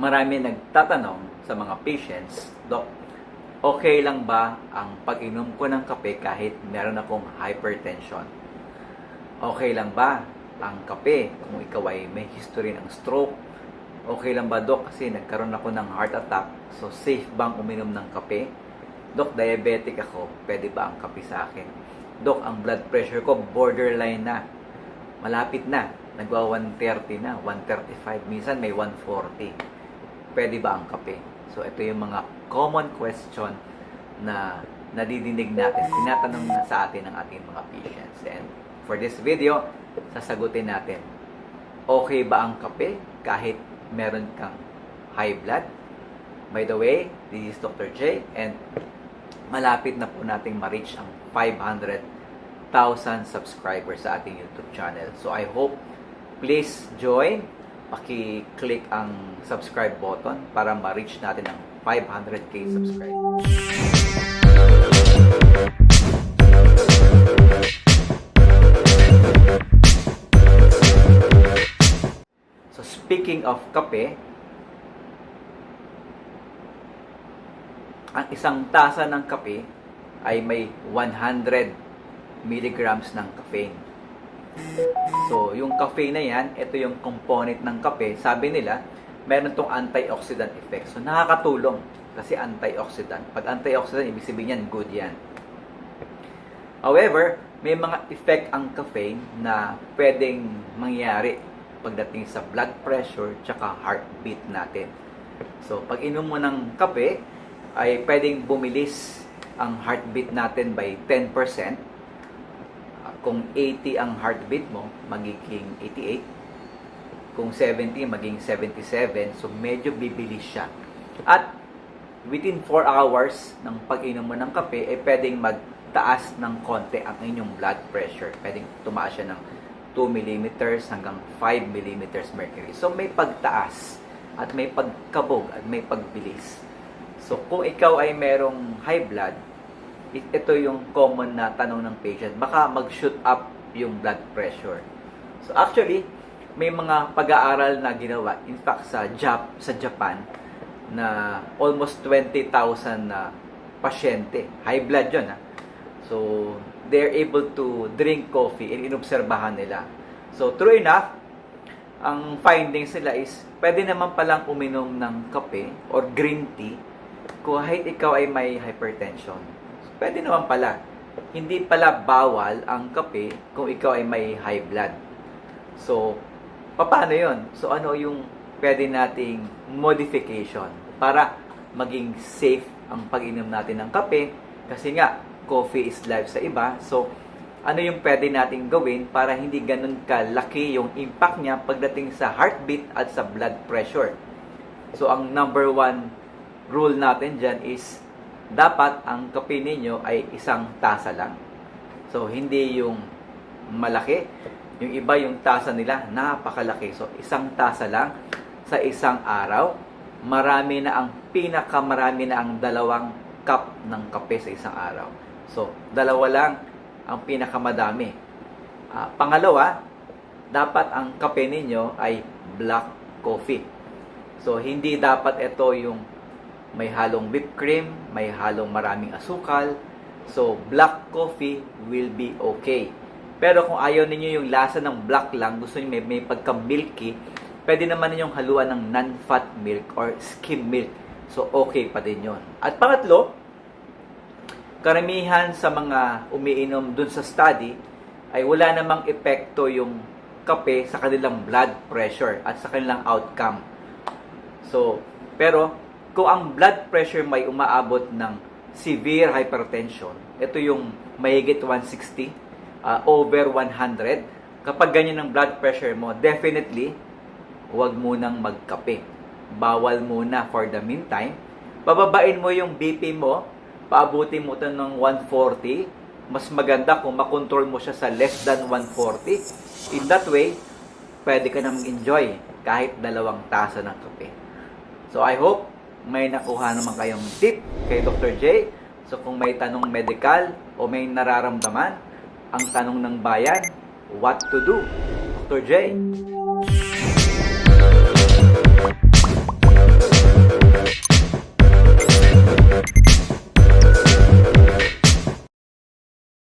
marami nagtatanong sa mga patients, Dok, okay lang ba ang pag-inom ko ng kape kahit meron akong hypertension? Okay lang ba ang kape kung ikaw ay may history ng stroke? Okay lang ba, Dok, kasi nagkaroon ako ng heart attack, so safe bang uminom ng kape? Dok, diabetic ako, pwede ba ang kape sa akin? Dok, ang blood pressure ko borderline na. Malapit na. Nagwa 130 na, 135. Minsan may 140. Pwede ba ang kape? So, ito yung mga common question na nadidinig natin, tinatanong na sa atin ng ating mga patients. And for this video, sasagutin natin, okay ba ang kape kahit meron kang high blood? By the way, this is Dr. J and malapit na po nating ma-reach ang 500,000 subscribers sa ating YouTube channel. So I hope please join, paki-click ang subscribe button para ma-reach natin ang 500k subscribers. So speaking of kape, ang isang tasa ng kape ay may 100 milligrams ng caffeine. So, yung caffeine na yan, ito yung component ng kape. Sabi nila, meron tong antioxidant effect. So, nakakatulong kasi antioxidant. Pag antioxidant, ibig sabihin yan, good yan. However, may mga effect ang caffeine na pwedeng mangyari pagdating sa blood pressure tsaka heartbeat natin. So, pag inom mo ng kape, ay pwedeng bumilis ang heartbeat natin by 10%. Kung 80 ang heartbeat mo, magiging 88. Kung 70, maging 77. So, medyo bibilis siya. At within 4 hours ng pag-inom mo ng kape, ay pwedeng magtaas ng konti ang inyong blood pressure. Pwedeng tumaas siya ng 2 mm hanggang 5 mm mercury. So, may pagtaas at may pagkabog at may pagbilis. So, kung ikaw ay merong high blood, ito yung common na tanong ng patient. Baka mag-shoot up yung blood pressure. So, actually, may mga pag-aaral na ginawa. In fact, sa, Jap sa Japan, na almost 20,000 na pasyente. High blood yun, ha? So, they're able to drink coffee and inobserbahan nila. So, true enough, ang findings nila is, pwede naman palang uminom ng kape or green tea kahit ikaw ay may hypertension. Pwede naman pala. Hindi pala bawal ang kape kung ikaw ay may high blood. So, paano yon? So, ano yung pwede nating modification para maging safe ang pag-inom natin ng kape? Kasi nga, coffee is life sa iba. So, ano yung pwede nating gawin para hindi ganun kalaki yung impact niya pagdating sa heartbeat at sa blood pressure. So, ang number one rule natin dyan is dapat ang kape ninyo ay isang tasa lang. So, hindi yung malaki. Yung iba yung tasa nila, napakalaki. So, isang tasa lang sa isang araw. Marami na ang pinakamarami na ang dalawang cup ng kape sa isang araw. So, dalawa lang ang pinakamadami. Ah, pangalawa, dapat ang kape ninyo ay black coffee. So, hindi dapat ito yung may halong whipped cream, may halong maraming asukal. So, black coffee will be okay. Pero kung ayaw ninyo yung lasa ng black lang, gusto niyo may, may pagka-milky, pwede naman ninyong haluan ng non-fat milk or skim milk. So, okay pa din yon. At pangatlo, karamihan sa mga umiinom dun sa study ay wala namang epekto yung kape sa kanilang blood pressure at sa kanilang outcome. So, pero kung ang blood pressure may umaabot ng severe hypertension, ito yung mahigit 160 uh, over 100, kapag ganyan ang blood pressure mo, definitely huwag munang magkape. Bawal muna for the meantime. Bababain mo yung BP mo, paabutin mo ito ng 140. Mas maganda kung makontrol mo siya sa less than 140. In that way, pwede ka nang enjoy kahit dalawang tasa ng kape. So I hope may nakuha naman kayong tip kay Dr. J. So kung may tanong medical o may nararamdaman, ang tanong ng bayan, what to do? Dr. J.